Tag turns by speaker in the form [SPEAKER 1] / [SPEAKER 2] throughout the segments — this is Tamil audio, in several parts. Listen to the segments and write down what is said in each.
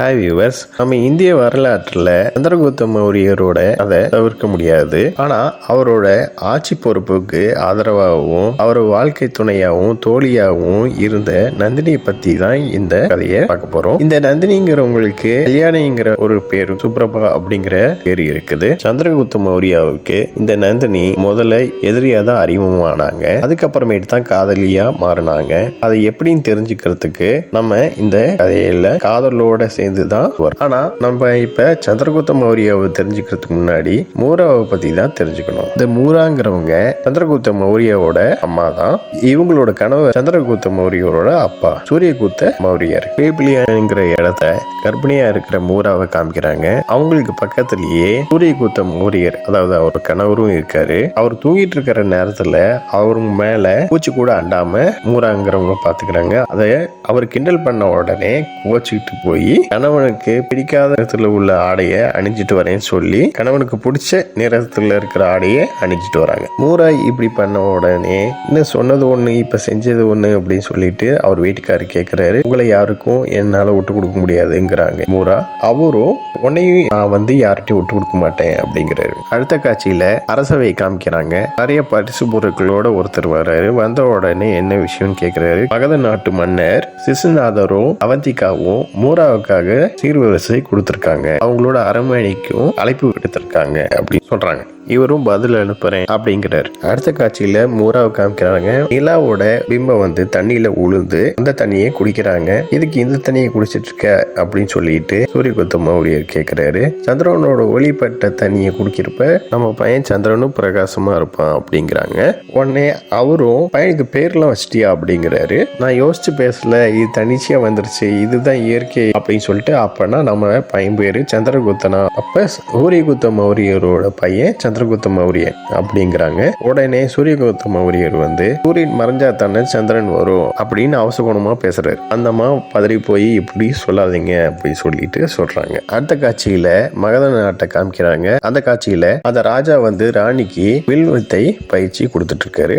[SPEAKER 1] ஹாய் வியூவர்ஸ் நம்ம இந்திய வரலாற்றில் சந்திரகுப்த மௌரியரோட அதை தவிர்க்க முடியாது. ஆனா அவரோட ஆட்சி பொறுப்புக்கு ஆதரவாகவும் அவர் வாழ்க்கை துணையாகவும் தோழியாகவும் இருந்த நந்தினியை பற்றி தான் இந்த கதையை பார்க்க போறோம். இந்த நந்தினிங்கிறவங்களுக்கு கல்யாணிங்கிற ஒரு பேர் சுப்ரபா அப்படிங்கிற பேர் இருக்குது. சந்திரகுப்த மௌரியாவுக்கு இந்த நந்தினி முதல்ல எதிரியாக தான் அறிமுகமானாங்க. அதுக்கப்புறமேட்டு தான் காதலியாக மாறினாங்க. அதை எப்படின்னு தெரிஞ்சுக்கிறதுக்கு நம்ம இந்த கதையில் காதலோட சேர்ந்து தான் வரும். ஆனா நம்ம இப்ப சந்திரகுப்த மௌரியாவை தெரிஞ்சுக்கிறதுக்கு முன்னாடி மூராவை பத்தி தான் தெரிஞ்சுக்கணும். இந்த மூராங்கிறவங்க சந்திரகுப்த மௌரியாவோட அம்மா தான் இவங்களோட கணவர் சந்திரகுப்த மௌரியரோட அப்பா. சூரியகுப்த மௌரியர். பேபிலியாங்கிற இடத்த கர்ப்பிணியா இருக்கிற மூராவை காமிக்கிறாங்க. அவங்களுக்கு பக்கத்திலேயே சூரியகுப்த மௌரியர் அதாவது அவர் கணவரும் இருக்காரு. அவர் தூங்கிட்டு இருக்கிற நேரத்துல அவருங்க மேல பூச்சி கூட அண்டாம மூராங்கிறவங்க பாத்துக்கிறாங்க. அதை அவர் கிண்டல் பண்ண உடனே கோச்சிக்கிட்டு போய் கணவனுக்கு பிடிக்காத நிறத்தில் உள்ள ஆடையை அணிஞ்சிட்டு வரேன்னு சொல்லி கணவனுக்கு பிடிச்ச நிறத்துல இருக்கிற ஆடையை அணிஞ்சிட்டு வராங்க. மூரா இப்படி பண்ண உடனே இன்னும் சொன்னது ஒன்று இப்போ செஞ்சது ஒன்று அப்படின்னு சொல்லிட்டு அவர் வீட்டுக்காரர் கேட்குறாரு உங்களை யாருக்கும் என்னால விட்டு கொடுக்க முடியாதுங்கிறாங்க. மூரா அவரும் உன்னையும் நான் வந்து யார்கிட்டையும் விட்டு கொடுக்க மாட்டேன் அப்படிங்கிறாரு. அடுத்த காட்சியில அரசவை காமிக்கிறாங்க. நிறைய பரிசு பொருட்களோட ஒருத்தர் வர்றாரு வந்த உடனே என்ன விஷயம்னு கேட்குறாரு மகத நாட்டு மன்னர் சிசுநாதரும் அவந்திகாவும் மூராவுக்காக சீர்வரிசை கொடுத்திருக்காங்க. அவங்களோட அரண்மனைக்கும் அழைப்பு விடுத்திருக்காங்க அப்படின்னு சொல்றாங்க. இவரும் பதில் அனுப்புறேன் அப்படிங்கிறார். அடுத்த காட்சியில மூராவை காமிக்கிறாங்க. நிலாவோட பிம்பம் வந்து தண்ணியில உளுந்து அந்த தண்ணியை குடிக்கிறாங்க. இதுக்கு இந்த தண்ணியை குடிச்சிட்டு இருக்க அப்படின்னு சொல்லிட்டு சூரியகுத்த மௌரியர் கேட்கிறாரு சந்திரனோட ஒளிப்பட்ட தண்ணியை குடிக்கிறப்ப நம்ம பையன் சந்திரனும் பிரகாசமா இருப்பான் அப்படிங்கிறாங்க. உடனே அவரும் பையனுக்கு பேர்லாம் வச்சிட்டியா அப்படிங்கிறாரு. நான் யோசிச்சு பேசல இது தனிச்சையா வந்துருச்சு இதுதான் இயற்கை அப்படின்னு சொல்லிட்டு அப்பனா நம்ம பையன் பேரு சந்திரகுத்தனா அப்ப சூரியகுத்த மௌரியரோட பையன் சந்திரகுப்த மௌரியன் அப்படிங்கிறாங்க. உடனே சூரியகுப்த மௌரியர் வந்து சூரியன் மறைஞ்சா தானே சந்திரன் வரும் அப்படின்னு அவசகுணமா பேசுறாரு. அந்தம்மா பதறி போய் இப்படி சொல்லாதீங்க அப்படின்னு சொல்லிட்டு சொல்றாங்க. அடுத்த காட்சியில மகத நாட்டை காமிக்கிறாங்க. அந்த காட்சியில அந்த ராஜா வந்து ராணிக்கு வில் வித்தை பயிற்சி கொடுத்துட்டு இருக்காரு.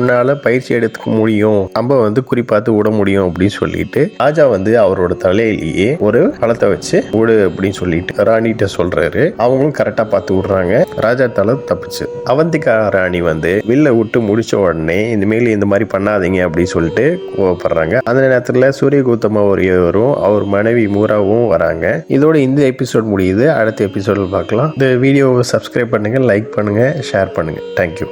[SPEAKER 1] உன்னால பயிற்சி எடுத்துக்க முடியும். நம்ம வந்து குறிப்பாத்து விட முடியும் அப்படின்னு சொல்லிட்டு ராஜா வந்து அவரோட தலையிலேயே ஒரு பழத்தை வச்சு விடு அப்படின்னு சொல்லிட்டு ராணிகிட்ட சொல்றாரு. அவங்களும் கரெக்டா பார்த்து விடுறாங்க. ராஜா தலை தப்பிச்சு. அவந்திகா ராணி வந்து வில்ல விட்டு முடிச்ச உடனே இனிமேல் இந்த மாதிரி பண்ணாதீங்க அப்படின்னு சொல்லிட்டு கோவப்படுறாங்க. அந்த நேரத்துல சூரியகௌதம ஒருவரும் அவர் மனைவி மூராவும் வராங்க. இதோட இந்த எபிசோட் முடியுது. அடுத்த எபிசோட்ல பார்க்கலாம். இந்த வீடியோவை சப்ஸ்கிரைப் பண்ணுங்க லைக் பண்ணுங்க ஷேர் பண்ணுங்க. தேங்க்யூ